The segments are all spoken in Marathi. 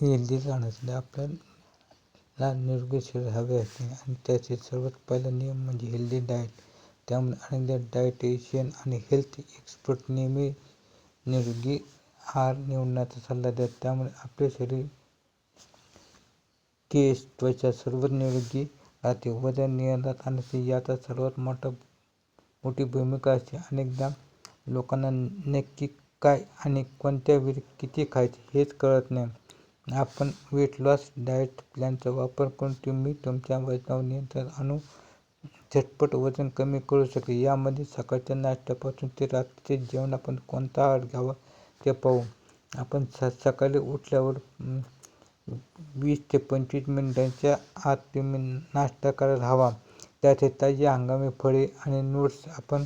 हेल्दी राहण्यासाठी आपल्याला निरोगी शरीर हवे असते आणि त्याचे सर्वात पहिला नियम म्हणजे हेल्दी डाएट त्यामुळे अनेकदा डायटिशियन आणि हेल्थ एक्सपर्ट नेहमी निरोगी आहार निवडण्याचा सल्ला देतात त्यामुळे आपले शरीर केस त्वचा सर्व निरोगी राहते. वजन नियंत्रणात आणते याचा सर्वात मोठा मोठी भूमिका असते. अनेकदा लोकांना नक्की काय आणि कोणत्या वेळी किती खायचे हेच कळत नाही. आपण वेट लॉस डाएट प्लॅनचा वापर करून तुम्ही तुमच्या वजनावर नियंत्रण आणून झटपट वजन कमी करू शकता. यामध्ये सकाळच्या नाश्त्यापासून ते रात्रीचे जेवण आपण कोणता आहार घ्यावा ते पाहू. आपण स सकाळी उठल्यावर वीस ते पंचवीस मिनिटांच्या आत तुम्ही नाश्ता करायला हवा. त्यात ताजी हंगामी फळे आणि नट्स आपण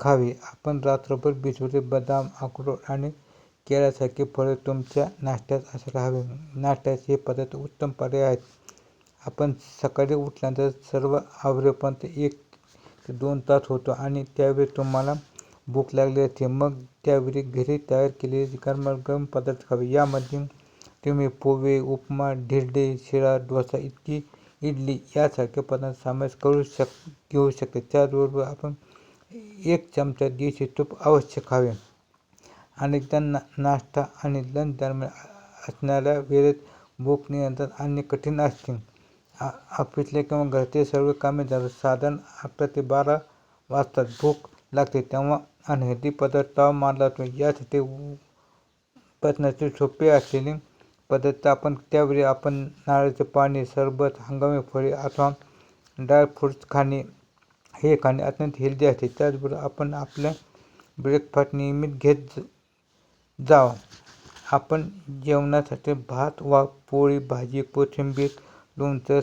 खावे. आपण रात्रभर भिजवले बदाम अक्रोड आणि केळ्यासारखे फळं तुमच्या नाश्त्यात असायला हवे नाश्त्याचे हे पदार्थ उत्तम पर्याय आहेत. आपण सकाळी उठल्यानंतर सर्व आवरेपर्यंत एक ते दोन तास होतो आणि त्यावेळी तुम्हाला भूक लागली असते. मग त्यावेळी घरी तयार केलेले गरम पदार्थ खावे. यामध्ये तुम्ही पोहे उपमा धिरडे शिरा डोसा इतकी इडली यासारखे पदार्थ समावेश करू शक घेऊ शकते. त्याचबरोबर आपण एक चमचा देशी तूप अवश्य खावे. अनेकदा ना नाश्ता आणि लंच दरम्यान असणाऱ्या वेळेत भूक नियंत्रण आणणे कठीण असते ऑफिसले किंवा घरचे सर्व कामे झालं साधारण अकरा ते बारा वाजतात भूक लागते तेव्हा अनहेल्दी पदार्थ ताव मारला जातो. यासाठी पचनाचे सोपे असलेली पदार्थ आपण त्यावेळी आपण नारळाचे पाणी सरबत हंगामी फळे अथवा ड्रायफ्रुट्स खाणे हे खाणे अत्यंत हेल्दी असते. त्याचबरोबर आपण आपल्या ब्रेकफास्ट नियमित घेत जाव. आपण जेवणासाठी भात वा पोळी भाजी कोथिंबीर लोणचं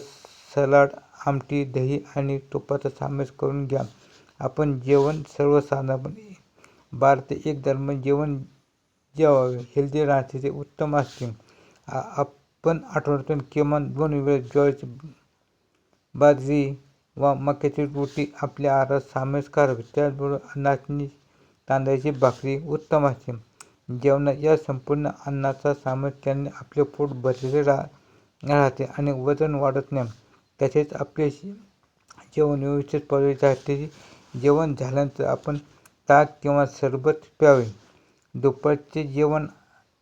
सलाड आमटी दही आणि तुपाचा समावेश करून घ्या. आपण जेवण सर्वसाधारणपणे बारा ते एक दरम्यान जेवण जेवावे. हेल्दी राहण्यासाठी उत्तम असते. आपण आठवड्यातून किमान दोन वेळेस ज्वारीची बाजरी वा मक्याची रोटी आपल्या आहारात समावेश करावी. त्याचबरोबर नाचणी तांदळाची भाकरी उत्तम असते. जेवणात या संपूर्ण अन्नाचा सामर्थ्याने आपले पोट भरलेले रा राहते आणि वजन वाढत नाही. तसेच आपले जेवण व्यवस्थित पचते जेवण झाल्यानंतर आपण ताक किंवा सरबत प्यावे. दुपारचे जेवण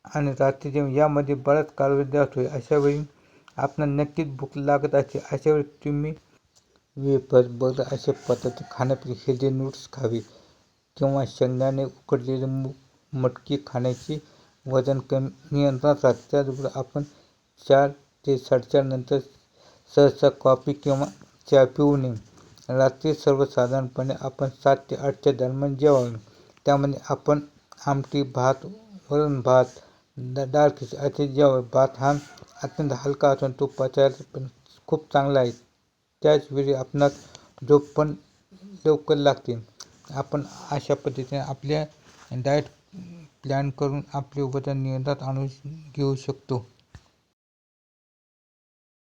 आणि रात्री जेवण यामध्ये बराच कालावधी असतो अशा वेळी आपण नक्कीच भूक लागत असते. अशा वेळी तुम्ही वेफर बघा अशा पदार्थ खाण्यापेक्षा हेल्दी नूट्स खावे किंवा शेंगदाणे उकडलेले मूग मटकी खाण्याची वजन कमी नियंत्रणात राहते त्याचबरोबर आपण चार ते साडेचार नंतर सहसा कॉफी किंवा चहा पिऊ नये. रात्री सर्वसाधारणपणे आपण सात ते आठच्या दरम्यान जेवावे. त्यामध्ये आपण आमटी भात वरण भात डाळ खिचडी असे जेवावे. भात हा अत्यंत हलका असून तो पचायला पण खूप चांगला आहे. त्याचवेळी आपणास झोप पण लवकर लागते. आपण अशा पद्धतीने आपल्या डाएट प्लॅन करून आपले वजन नियंत्रणात आणू घेऊ शकतो.